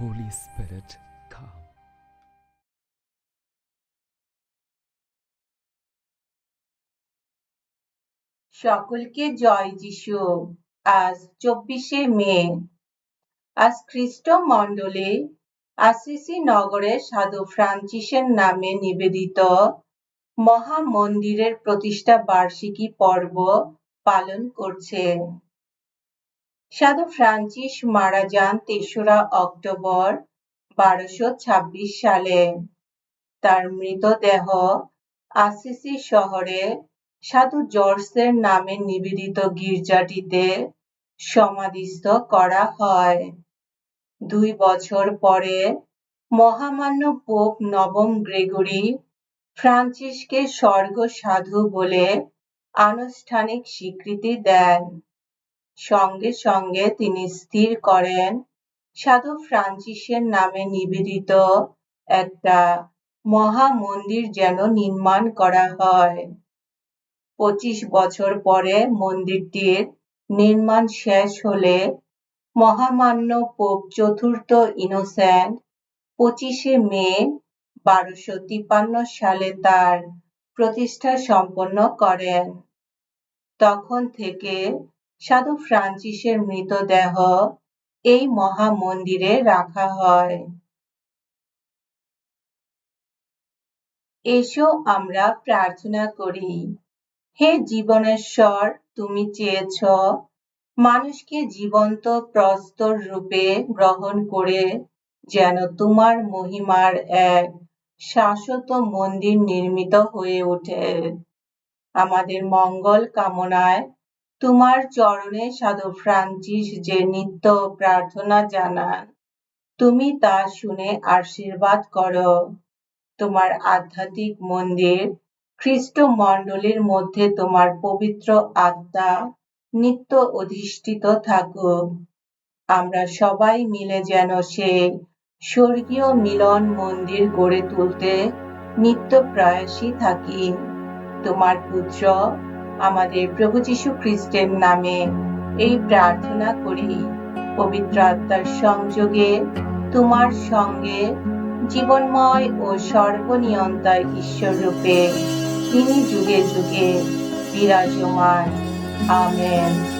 Holy Spirit, come. সকলকে জয় যিশু। আজ চব্বিশে মে। আজ খ্রিস্ট মণ্ডলে আসিসি নগরে সাধু ফ্রান্সিসের নামে নিবেদিত মহা মন্দিরের প্রতিষ্ঠা বার্ষিকী পর্ব পালন করছে। সাধু ফ্রান্সিস মারা যান তেসরা অক্টোবর বারোশো ছাব্বিশ সালে। তার মৃতদেহ আসিসি শহরে সাধু জর্জের নামে নিবেদিত গির্জাটিতে সমাধিস্থ করা হয়। দুই বছর পরে মহামান্য পোপ নবম গ্রেগরি ফ্রান্সিসকে স্বর্গ সাধু বলে আনুষ্ঠানিক স্বীকৃতি দেন। সঙ্গে সঙ্গে তিনি স্থির করেন। সাধু ফ্রান্সিসের নামে নিবেদিত একটা মহা মন্দির যেন নির্মাণ করা হয়। পঁচিশ বছর পরে মন্দিরটির নির্মাণ শেষ হলে মহামান্য পোপ চতুর্থ ইনোসেন্ট পঁচিশে মে বারোশো তিপান্ন সালে তার প্রতিষ্ঠা সম্পন্ন করেন। তখন থেকে সাধু ফ্রান্সিসের মৃতদেহ এই মহা মন্দিরে রাখা হয়। এসো আমরা প্রার্থনা করি, হে জীবনেশ্বর, তুমি চেয়েছ মানুষকে জীবন্ত প্রস্তর রূপে গ্রহণ করে যেন তোমার মহিমার এক শাশ্বত মন্দির নির্মিত হয়ে ওঠে। আমাদের মঙ্গল কামনায় তোমার চরণে সাধু ফ্রান্সিস যে নিত্য প্রার্থনা জানান, তুমি তা শুনে আশীর্বাদ করো। তোমার আধ্যাত্মিক মন্দির খ্রিস্ট মণ্ডলীর মধ্যে তোমার পবিত্র আত্মা নিত্য অধিষ্ঠিত থাকুক। আমরা সবাই মিলে যেন সে স্বর্গীয় মিলন মন্দির গড়ে তুলতে নিত্য প্রয়াসী থাকি। তোমার পুত্র আমাদের প্রভু যীশু খ্রিস্টের নামে এই প্রার্থনা করি। পবিত্র আত্মার সংযোগে, তোমার সঙ্গে, জীবনময় ও সর্বনিয়ন্তায় ঈশ্বর রূপে, তিনি যুগে যুগে বিরাজমান। আমেন।